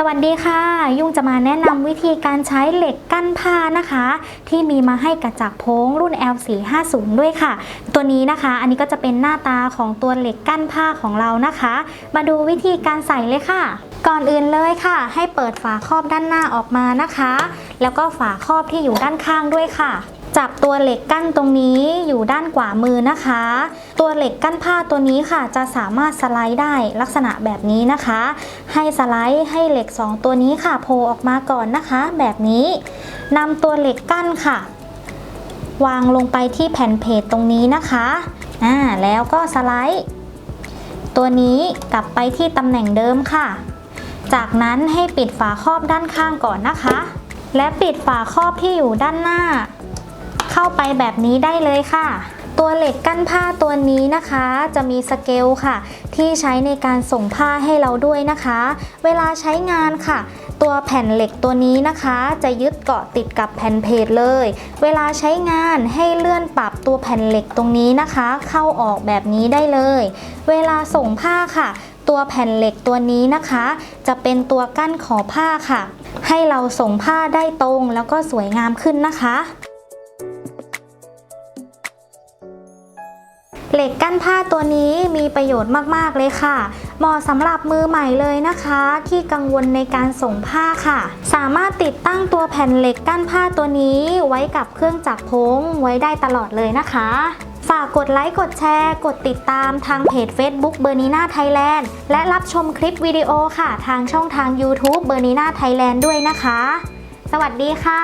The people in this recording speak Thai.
สวัสดีค่ะ ยุ่งจะมาแนะนำวิธีการใช้เหล็กกั้นผ้านะคะ ที่มีมาให้กระจักโพ้งรุ่น L450 ด้วยค่ะ ตัวนี้นะคะ อันนี้ก็จะเป็นหน้าตาของตัวเหล็กกั้นผ้าของเรานะคะ มาดูวิธีการใส่เลยค่ะ ก่อนอื่นเลยค่ะ ให้เปิดฝาครอบด้านหน้าออกมานะคะ แล้วก็ฝาครอบที่อยู่ด้านข้างด้วยค่ะ จับตัวเหล็กกั้นตรงนี้อยู่ด้านขวามือนะคะ ตัวเหล็กกั้นผ้าตัวนี้ค่ะ จะสามารถสไลด์ได้ลักษณะแบบนี้นะคะ ให้สไลด์ให้เหล็ก 2 ตัวนี้ค่ะโผล่ออกมาก่อนนะคะ แบบนี้นำตัวเหล็กกั้นค่ะ วางลงไปที่แผ่นเพจตรงนี้นะคะอ่าแล้วก็สไลด์ ตัวนี้กลับไปที่ตำแหน่งเดิมค่ะ จากนั้นให้ปิดฝาครอบด้านข้างก่อนนะคะ และปิดฝาครอบที่อยู่ด้านหน้า เข้าไปแบบนี้ได้เลยค่ะ ตัวเหล็กกั้นผ้าตัวนี้นะคะ จะมีสเกลค่ะ ที่ใช้ในการส่งผ้าให้เราด้วยนะคะ เวลาใช้งานค่ะ ตัวแผ่นเหล็กตัวนี้นะคะ จะยึดเกาะติดกับแผ่นเพจเลย เวลาใช้งานให้เลื่อนปรับตัวแผ่นเหล็กตรงนี้นะคะ เข้าออกแบบนี้ได้เลย เวลาส่งผ้าค่ะตัวแผ่นเหล็กตัวนี้นะคะ จะเป็นตัวกั้นขอบผ้าค่ะ ให้เราส่งผ้าได้ตรงแล้วก็สวยงามขึ้นนะคะ เหล็กกั้นผ้าตัวนี้มีประโยชน์มากๆเลยค่ะ เหมาะสำหรับมือใหม่เลยนะคะ ที่กังวลในการส่งผ้าค่ะ สามารถติดตั้งตัวแผ่นเหล็กกั้นผ้าตัวนี้ไว้กับเครื่องจักรพงไว้ได้ตลอดเลยนะคะฝากกดไลค์ กดแชร์ กดติดตามทางเพจ Facebook เบอร์นีนาไทยแลนด์และรับชมคลิปวิดีโอค่ะ ทางช่องทาง YouTube เบอร์นีนาไทยแลนด์ด้วยนะคะ สวัสดีค่ะ